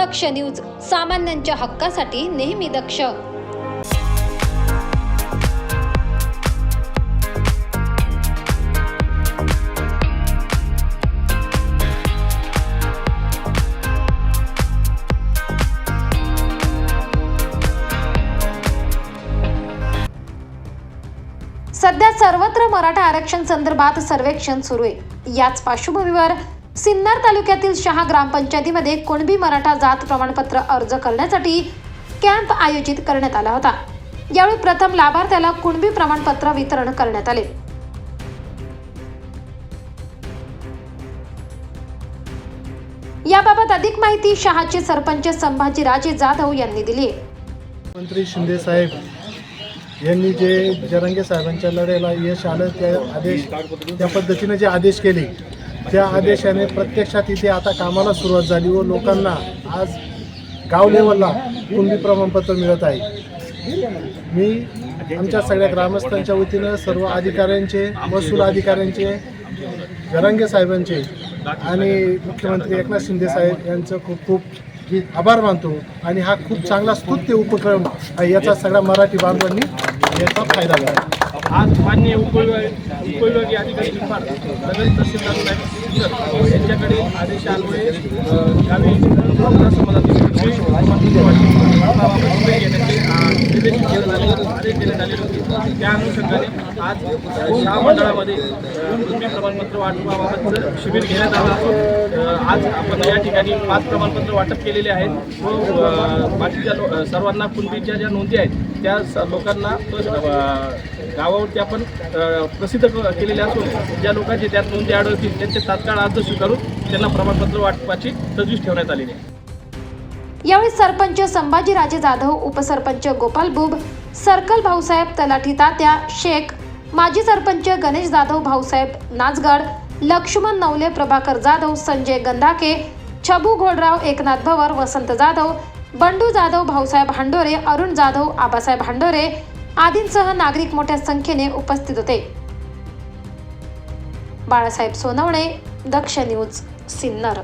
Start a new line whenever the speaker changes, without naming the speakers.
दक्ष news सामान्यांच्या हक्कासाठी नेहमी दक्ष. सध्या सर्वत्र मराठा आरक्षण संदर्भात सर्वेक्षण सुरू आहे. याच पार्श्वभूमीवर सिन्नर तालुक्यातील शहा ग्रामपंचायतीमध्ये कुणबी मराठा जात प्रमाणपत्र अर्ज करण्यासाठी कॅम्प आयोजित करण्यात आला होता. यावेळी प्रथम लाभार्थ्याला कुणबी प्रमाणपत्र वितरण करण्यात आले. याबाबत अधिक माहिती शहाचे सरपंच संभाजी राजे जाधव यांनी दिली
मंत्री शिंदे साहेब यांनी जे जरंगे साहेबांच्या लढ्याला यश आलं त्या आदेश त्या पद्धतीने जे आदेश केले त्या आदेशाने प्रत्यक्षात इथे आता कामाला सुरुवात झाली व लोकांना आज गाव लेवलला कुंभी प्रमाणपत्र मिळत आहे. मी आमच्या सगळ्या ग्रामस्थांच्या वतीनं सर्व अधिकाऱ्यांचे महसूल अधिकाऱ्यांचे जरांगे साहेबांचे आणि मुख्यमंत्री एकनाथ शिंदे साहेब यांचं खूप खूप आभार मानतो. आणि हा खूप चांगला स्तुत्य उपक्रम आहे याचा सगळ्या मराठी बांधवांनी याचा फायदा झाला.
आज मान्य उपविभाग उपविभागीय अधिकारी विभाग नगर तहसीलदार यांच्याकडे आदेश गावी आदेश देण्यात आले होते. त्या अनुषंगाने आज सहा मंडळामध्ये कुणबी प्रमाणपत्र वाटपाबाबतचं शिबिर घेण्यात आलं असून आज आपण या ठिकाणी पाच प्रमाणपत्र वाटप केलेले आहेत. व बाकीच्या लो- सर्वांना कुणबीच्या ज्या नोंदी आहेत त्या स- लोकांना गावावरती आपण प्रसिद्ध क- केलेले असून ज्या लोकांचे त्यात नोंदी आढळतील त्यांचे तात्काळ अर्ज स्वीकारून त्यांना प्रमाणपत्र वाटपाची तजवीज ठेवण्यात आलेली आहे.
यावेळी सरपंच संभाजीराजे जाधव उपसरपंच गोपाल बुब सर्कल भाऊसाहेब तलाठी तात्या शेख माजी सरपंच गणेश जाधव भाऊसाहेब नाचगड लक्ष्मण नवले प्रभाकर जाधव संजय गंधाके छबू घोडराव एकनाथ भवर वसंत जाधव बंडू जाधव भाऊसाहेब हांडोरे अरुण जाधव आबासाहेब हांडोरे आदींसह नागरिक मोठ्या संख्येने उपस्थित होते. बाळासाहेब सोनवणे दक्ष न्यूज सिन्नर.